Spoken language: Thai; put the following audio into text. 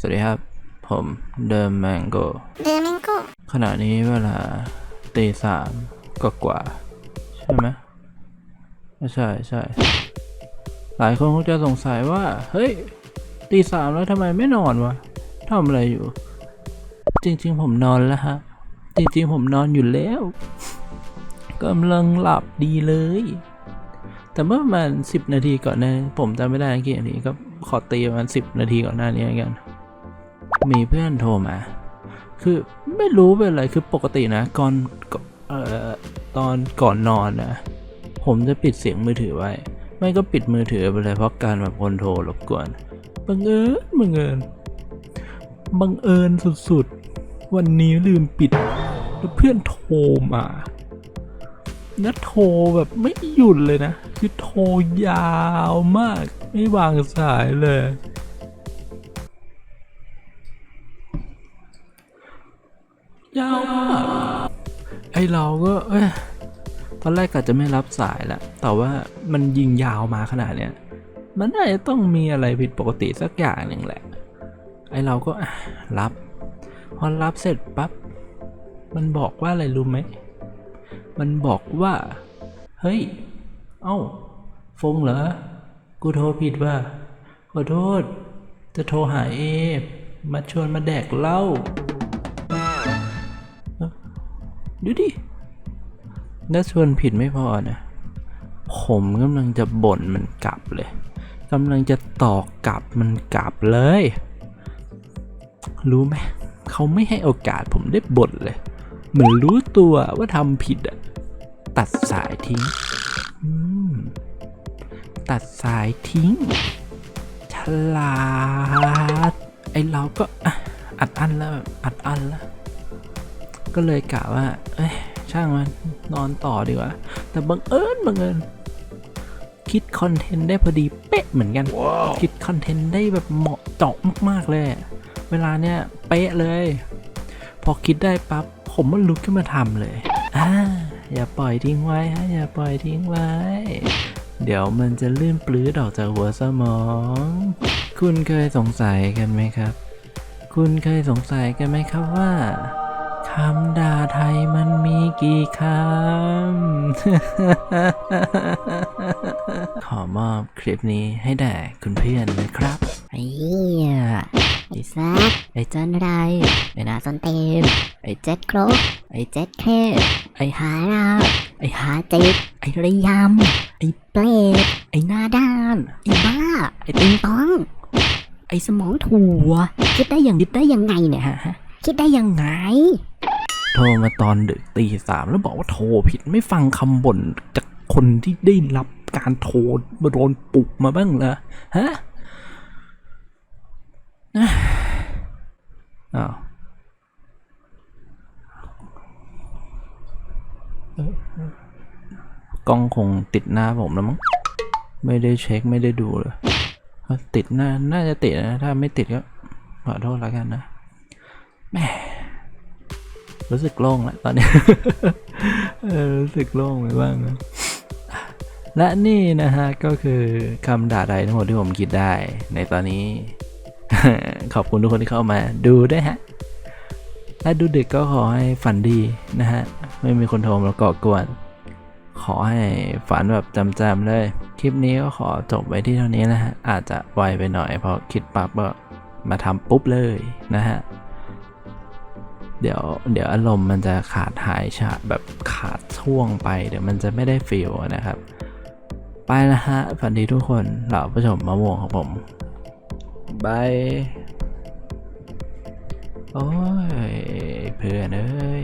สวัสดีครับ ผมเด e m ม n งโกเดมิงโกขณะนี้เวลาตีสามก็กว่าๆใช่ไหมไม่ใช่ใช่ หลายคนคงจะสงสัยว่า เฮ้ยตีสามแล้วทำไมไม่นอนวะทำอะไรอยู่ จริง ๆ ผมนอนแล้วฮะ จริง ๆ ผมนอนอยู่แล้วกำลังหลับดีเลย แต่เมื่อประมาณสิบนาทีก่อนหน้าผมจำไม่ได้กี่นาทีก็ขอตีประมาณสิบนาทีก่อนหน้านี้แล้วกัน มีเพื่อนโทรมา คือไม่รู้เป็นอะไรคือปกตินะก่อนก่อนเอ่อตอนก่อนนอนนะผมจะปิดเสียงมือถือไว้ ไม่ก็ปิดมือถือไปเลยเพราะการแบบคนโทรรบกวนบังเอิญบังเอิญบังเอิญสุดๆ วันนี้ลืมปิดแล้วเพื่อนโทรมาแล้วโทรแบบไม่หยุดเลยนะ คือโทรยาวมาก ไม่วางสายเลย ยาวมากไอเราก็เอ้ยตอนแรกกะจะไม่รับสายแหละแต่ว่ามันยิงยาวมาขนาดเนี้ยมันน่าจะต้องมีอะไรผิดปกติสักอย่างหนึ่งแหละ ไอเราก็รับ พอรับเสร็จปั๊บ มันบอกว่าอะไรรู้ไหม มันบอกว่า เฮ้ย เอ้า ฟงเหรอ กูโทรผิดว่า ขอโทษ จะโทรหาเอ มาชวนมาแดกเหล้า ดูดิแล้วชวนผิดไม่พอนะ ผมกำลังจะบ่นมันกลับเลยกำลังจะตอกกลับมันกลับเลย รู้ไหมเขาไม่ให้โอกาสผมได้บ่นเลย เหมือนรู้ตัวว่าทำผิดอะตัดสายทิ้งตัดสายทิ้ง ฉลาด ไอเราก็อัดอั้นแล้วอัดอั้นแล้ว ก็เลยกะว่า เอ้ยช่างมันนอนต่อดีกว่า แต่บังเอิญบังเอิญคิดคอนเทนต์ได้พอดีเป๊ะเหมือนกันคิดคอนเทนต์ได้แบบเหมาะเจาะมากๆเลย เวลาเนี้ยเป๊ะเลย พอคิดได้ปั๊บผมมันลุกขึ้นมาทำเลยอ่าอย่าปล่อยทิ้งไว้ฮะอย่าปล่อยทิ้งไว้ เดี๋ยวมันจะลื่นปลื้ดออกจากหัวสมอง คุณเคยสงสัยกันไหมครับ คุณเคยสงสัยกันไหมครับว่า คำด่าไทยมันมีกี่คำ ขอมอบคลิปนี้ให้แด่คุณเพื่อนนะครับไอ้เหี้ยไอ้แซกไอ้จันไร ไอ้นาซอนเตมไอ้เจ็ดครบไอ้เจ็ดแค่ไอ้หาราไอ้หาเจ็ดไอ้ระยำไอ้เปรตไอ้หน้าด้าน ไอ้บ้า ไอ้ติงตอง ไอ้สมองถั่วคิดได้อย่างคิดได้ยังไงเนี่ยฮะ คิดได้ยังไง โทรมาตอนดึกตีสามแล้วบอกว่าโทรผิดไม่ฟังคำบ่นจากคนที่ได้รับการโทรมาโดนปลุกมาบ้างเหรอฮะอ้าวเอ่อกล้องคงติดหน้าผมแล้วมั้งไม่ได้เช็คไม่ได้ดูเลยติดหน้าน่าจะติดนะ ถ้าไม่ติดก็ขอโทษแล้วกันนะ แหมรู้สึกโล่งแล้วตอนนี้รู้สึกโล่งไปบ้างนะและนี่นะฮะ ก็คือคำด่าใดทั้งหมดที่ผมคิดได้ ในตอนนี้ ขอบคุณทุกคนที่เข้ามาดูด้วยฮะและดูดึกก็ขอให้ฝันดีนะฮะ ไม่มีคนโทรมาก่อกวน ขอให้ฝันแบบจำๆเลย คลิปนี้ก็ขอจบไว้ที่เท่านี้นะฮะ อาจจะไวไปหน่อยเพราะคิดปั๊บก็มาทำปุ๊บเลยนะฮะ เดี๋ยวเดี๋ยวอารมณ์มันจะขาดหายชาแบบขาดช่วงไป เดี๋ยวมันจะไม่ได้ฟีลนะครับ ไปนะฮะฝันดีทุกคนเหล่าผู้ชมมะม่วงของผมบายโอ้ยเพื่อนเอ้ย